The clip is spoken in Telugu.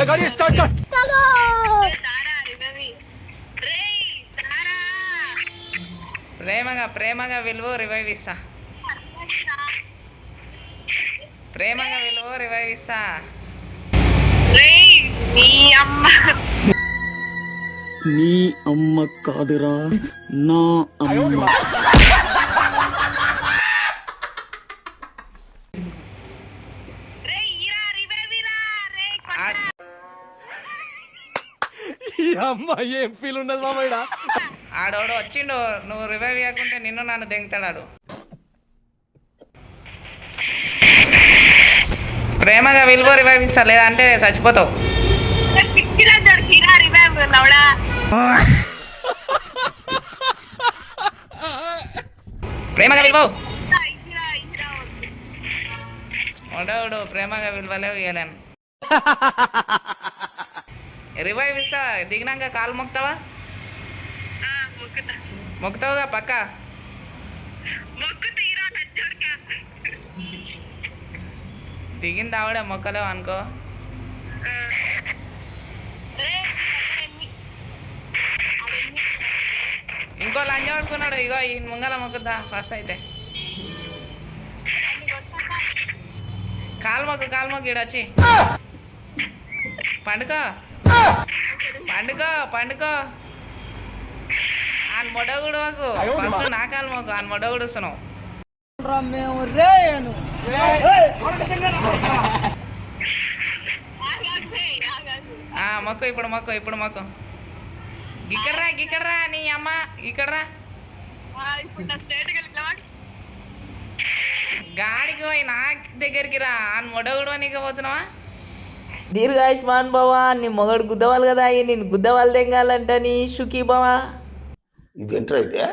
गाड़ी स्टार्ट कर తారా రివవి రేయ్ తారా ప్రేమగా ప్రేమగా విలువ రివైవ్ ఇస్తా ప్రేమగా విలువ రివైవ్ ఇస్తా రేయ్ నీ అమ్మ నీ అమ్మ కాదురా నా అమ్మ అమ్మా ఏం ఫీల్ ఉన్నది మామయ్య ఆడోడు వచ్చిండు నువ్వు రివైవ్ ఇవ్వకుంటే నిన్ను నన్ను దెంగుతాడు ప్రేమగా విలువ రివైవ్ ఇస్తా లేదంటే చచ్చిపోతావు. ప్రేమగా విలువ. ఉండవుడు ప్రేమగా విలువలేవు ఇవ్వలేను రివైవ్ ఇస్తా. దిగినాక కాలు మొక్తావా ఆ మొక్కుతా. మొక్కుతావుగా పక్క? దిగింది ఆవిడ మొక్కలేవు అనుకో. ఇంకో లంజ పడుకున్నాడు ఇగో ఈ ముంగల మొక్కుద్దా? ఫస్ట్ అయితే. కాలు మొక్కు కాలు మొక్కు ఈడ వచ్చి పండుకో. పండుకో పండుకో. ఆయన మొడగుడు మాకు. ఫస్ట్ నా కాలు మొక్కు ఆయన మొడగుడు వస్తున్నావు ఆ, మొక్కు ఇప్పుడు మొక్కు ఇప్పుడు మొక్కు. ఇక్కడరా ఇక్కడరా నీ అమ్మ ఇక్కడరా. గాడికి పోయి నా దగ్గరికి రా. ఆయన మొడగుడు నీకు పోతున్నావా? దీర్ఘాయుష్మాన్ బావా నీ మొగడు గుద్దవాలి కదా అయ్యి నేను గుద్దవాలి తెంగాలంట నీ షుకీ బావా లవడా